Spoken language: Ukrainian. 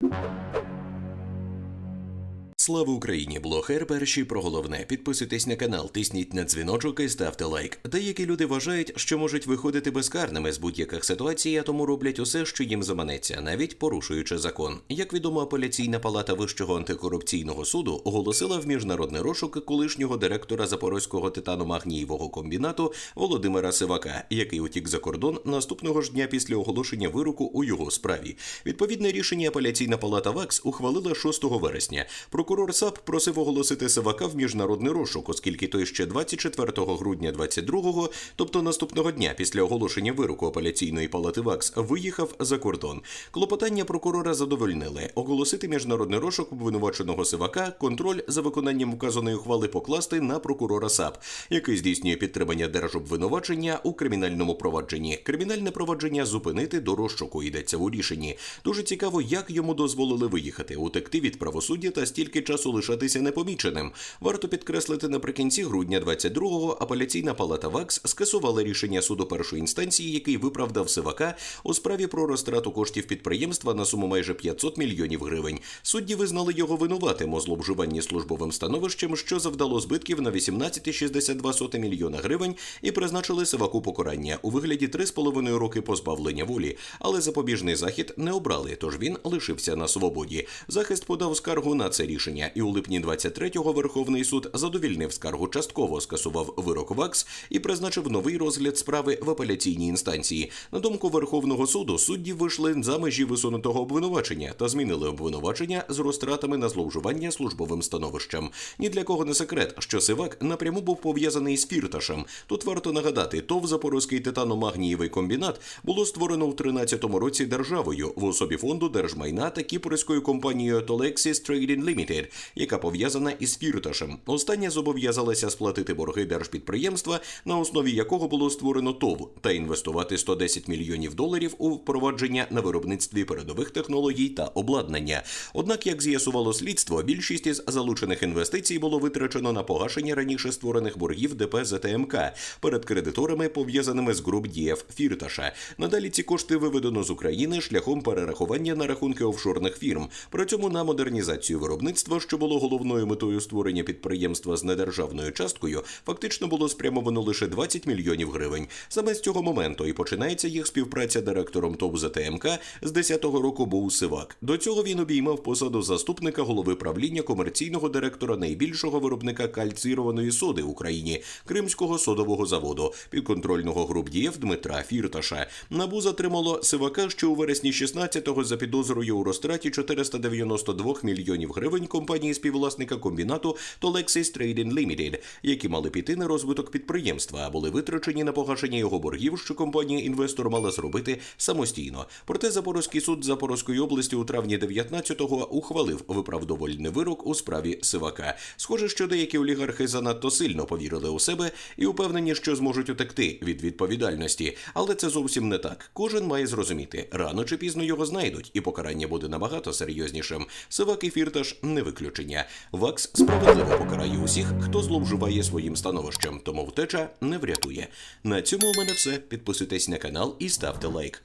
you Слава Україні! Блогер перші про головне. Підписуйтесь на канал, тисніть на дзвіночок і ставте лайк. Деякі люди вважають, що можуть виходити безкарними з будь-яких ситуацій, а тому роблять усе, що їм заманеться, навіть порушуючи закон. Як відомо, апеляційна палата Вищого антикорупційного суду оголосила в міжнародний розшук колишнього директора Запорозького титаномагнієвого комбінату Володимира Сивака, який утік за кордон наступного ж дня після оголошення вироку у його справі. Відповідне рішення апеляційна палата ВАКС ухвалила 6 вересня. Прокурор САП просив оголосити Сивака в міжнародний розшук, оскільки той ще 24 грудня 22-го, тобто наступного дня після оголошення вироку апеляційної палати ВАКС, виїхав за кордон. Клопотання прокурора задовольнили оголосити міжнародний розшук обвинуваченого Сивака, контроль за виконанням вказаної ухвали покласти на прокурора САП, який здійснює підтримання держобвинувачення у кримінальному провадженні. Кримінальне провадження зупинити до розшуку йдеться у рішенні. Дуже цікаво, як йому дозволили виїхати, утекти від правосуддя та стільки часу лишатися непоміченим. Варто підкреслити наприкінці грудня 22-го апеляційна палата ВАКС скасувала рішення суду першої інстанції, який виправдав Сивака у справі про розтрату коштів підприємства на суму майже 500 мільйонів гривень. Судді визнали його винуватим у зловживанні службовим становищем, що завдало збитків на 18,62 мільйона гривень, і призначили Сиваку покарання у вигляді 3,5 роки позбавлення волі, але запобіжний захід не обрали, тож він лишився на свободі. Захист подав скаргу на це рішення, і у липні 23-го Верховний суд задовільнив скаргу частково, скасував вирок ВАКС і призначив новий розгляд справи в апеляційній інстанції. На думку Верховного суду, судді вийшли за межі висунутого обвинувачення та змінили обвинувачення з розтратами на зловживання службовим становищем. Ні для кого не секрет, що Сивак напряму був пов'язаний з Фірташем. Тут варто нагадати, ТОВ Запорозький титаномагнієвий комбінат було створено в 13-му році державою в особі фонду держмайна та кіпрською компанією Tolexis Trading Limited, яка пов'язана із Фірташем. Остання зобов'язалася сплатити борги держпідприємства, на основі якого було створено ТОВ, та інвестувати 110 мільйонів доларів у впровадження на виробництві передових технологій та обладнання. Однак, як з'ясувало слідство, більшість із залучених інвестицій було витрачено на погашення раніше створених боргів ДП ЗТМК перед кредиторами, пов'язаними з груп дієв Фірташа. Надалі ці кошти виведено з України шляхом перерахування на рахунки офшорних фірм. При цьому на модернізацію виробництва, що було головною метою створення підприємства з недержавною часткою, фактично було спрямовано лише 20 мільйонів гривень. Саме з цього моменту і починається їх співпраця директором ТОВ ЗТМК з 10-го року був Сивак. До цього він обіймав посаду заступника голови правління комерційного директора найбільшого виробника кальцированої соди в Україні Кримського содового заводу підконтрольного груп дієв Дмитра Фірташа. Набу затримало Сивака ще у вересні 16-го за підозрою у розтраті 492 мільйонів гривень компанії співвласника комбінату Tolexis Trading Limited, які мали піти на розвиток підприємства, а були витрачені на погашення його боргів, що компанія інвестор мала зробити самостійно. Проте Запорозький суд Запорозької області у травні 19-го ухвалив виправдовольний вирок у справі Сивака. Схоже, що деякі олігархи занадто сильно повірили у себе і упевнені, що зможуть утекти від відповідальності. Але це зовсім не так. Кожен має зрозуміти, рано чи пізно його знайдуть, і покарання буде набагато серйознішим. Сивак і Фірташ не виключення. ВАКС справедливо покарає усіх, хто зловживає своїм становищем, тому втеча не врятує. На цьому у мене все. Підписуйтесь на канал і ставте лайк.